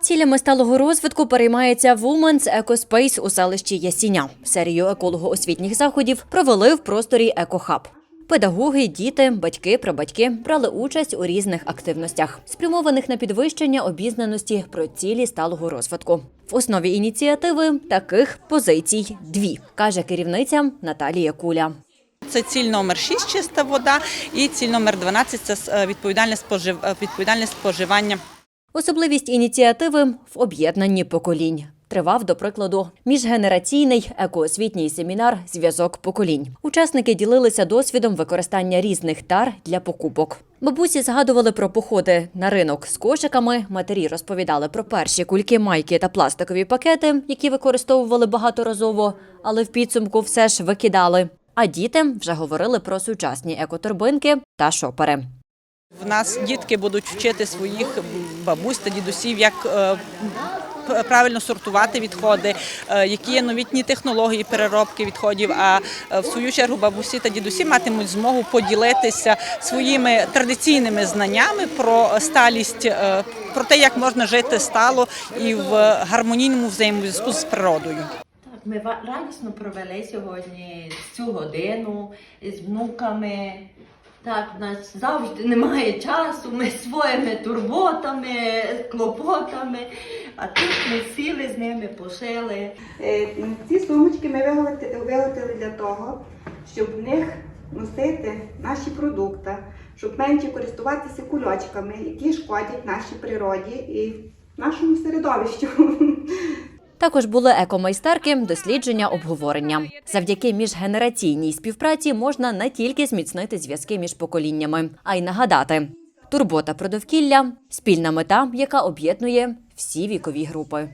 Цілями сталого розвитку переймається Women's Ecospace у селищі Ясіня. Серію еколого-освітніх заходів провели в просторі Екохаб. Педагоги, діти, батьки, прабатьки брали участь у різних активностях, спрямованих на підвищення обізнаності про цілі сталого розвитку. В основі ініціативи таких позицій дві, каже керівниця Наталія Куля. Це ціль номер 6 – чиста вода, і ціль номер 12 – це е, е, відповідальне споживання. Особливість ініціативи в об'єднанні поколінь. Тривав, до прикладу, міжгенераційний екоосвітній семінар Зв'язок поколінь. Учасники ділилися досвідом використання різних тар для покупок. Бабусі згадували про походи на ринок з кошиками. Матері розповідали про перші кульки, майки та пластикові пакети, які використовували багаторазово, але в підсумку все ж викидали. А діти вже говорили про сучасні екоторбинки та шопери. В нас дітки будуть вчити своїх бабусь та дідусів, як е, правильно сортувати відходи, е, які є новітні технології переробки відходів. А е, в свою чергу бабусі та дідусі матимуть змогу поділитися своїми традиційними знаннями про сталість, про те, як можна жити стало і в гармонійному взаємозв'язку з природою. Ми радісно провели сьогодні цю годину з внуками. Так, в нас завжди немає часу, ми своїми турботами, клопотами, а тут ми сіли з ними, пошили. Е, Ці сумочки ми виготовили виготовили для того, щоб в них носити наші продукти, щоб менше користуватися кульочками, які шкодять нашій природі і нашому середовищу. Також були екомайстерки, дослідження, обговорення. Завдяки міжгенераційній співпраці можна не тільки зміцнити зв'язки між поколіннями, а й нагадати. Турбота про довкілля спільна мета, яка об'єднує всі вікові групи.